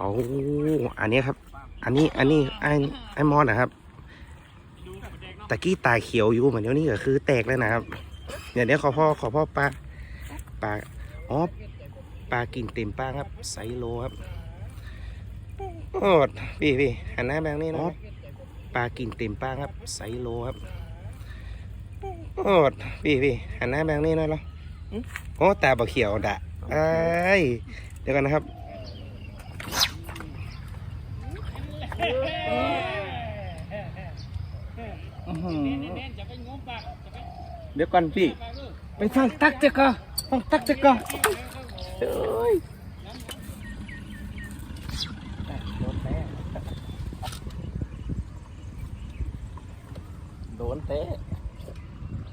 เอาอันนี้ครับ อันนี้ อันนี้ไอ้ไอ้มอนนะครับ ตะกี้ตาเขียวอยู่เหมือนเดี๋ยวนี้ก็คือแตกแล้วนะครับ เดี๋ยวนี้ขอพ่อขอพ่อปลาปลาอ๋อปลากินเต็มปลาครับไซโลครับโอ้พี่พี่หันหน้าแบบนี้นะปลากินเต็มปลาครับไซโลครับโอ้พี่พี่หันหน้าแบบนี้หน่อยเหรอโอ้ตาบะเขียวดะไอ้ยเดี๋ยวกันนะครับ เดี๋ยวก่อนพี่ ไปฟังตักเจ้าก็ฟังตักเจ้าก็เอ้ยโดนเตะ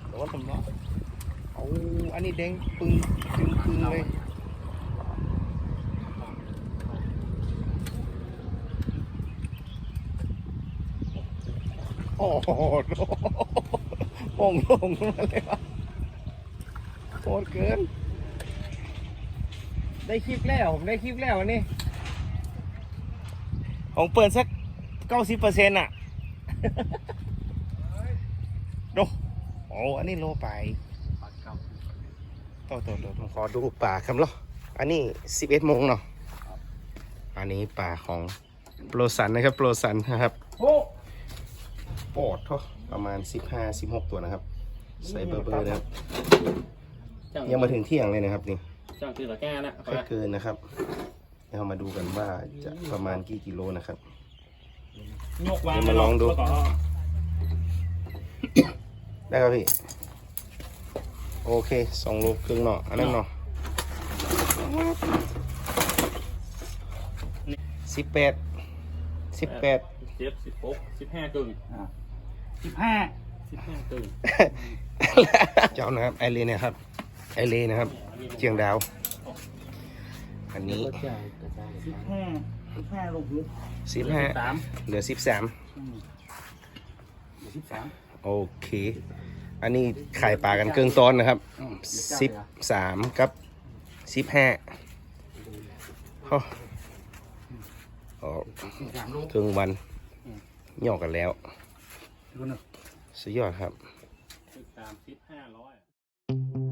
โดนผมเนาะเอาอันนี้แดงปึงปึงปึงเลย โอ้โหโป่งลงมาเลยวะโคตรเกิน ได้คลิปแล้วผมได้คลิปแล้วอันนี้ผมเปิดสักเก้าสิบเปอร์เซ็นต์อะดูโอ้อันนี้โลไปโตโตโตผมขอดูป่าคำเหรออันนี้สิบเอ็ดโมงเนาะอันนี้ป่าของโปรสันนะครับ โปรสันนะครับ โอ้ปอดเท่าประมาณสิบห้าสิบหกตัวนะครับ ใส่เบอร์เบอร์นะครับยังมาถึงเที่ยงเลยนะครับนี่เจ้าคือตะแก้นะค่อยเกินนะครับเดี๋ยวเรามาดูกันว่าจะประมาณกี่กิโลนะครับ ยกวางเดี๋ยวมาลองดู แล้วก็ได้ครับพี่ โอเคสองโลครึ่งเนาะอันนั้นเนาะสิบแปดสิบแปดเจ็ดสิบหกสิบห้ากึ่ง สิบห้าสิบห้ากึ่งเจ้านะครับไอเลเนี่ยครับไอเลนะครับ เชียงดาว อันนี้สิบห้าสิบห้าลงพื้นสิบห้าสามเหลือสิบสามสิบสามโอเค อันนี้ขายปลากันเกิงตอนนะครับสิบสามกับสิบห้าโอ้โอ้สิบสามลูกครึ่งวันหยอกกันแล้ว ดูหนึ่งสุดยอดครับสิบสามสิบห้าร้อย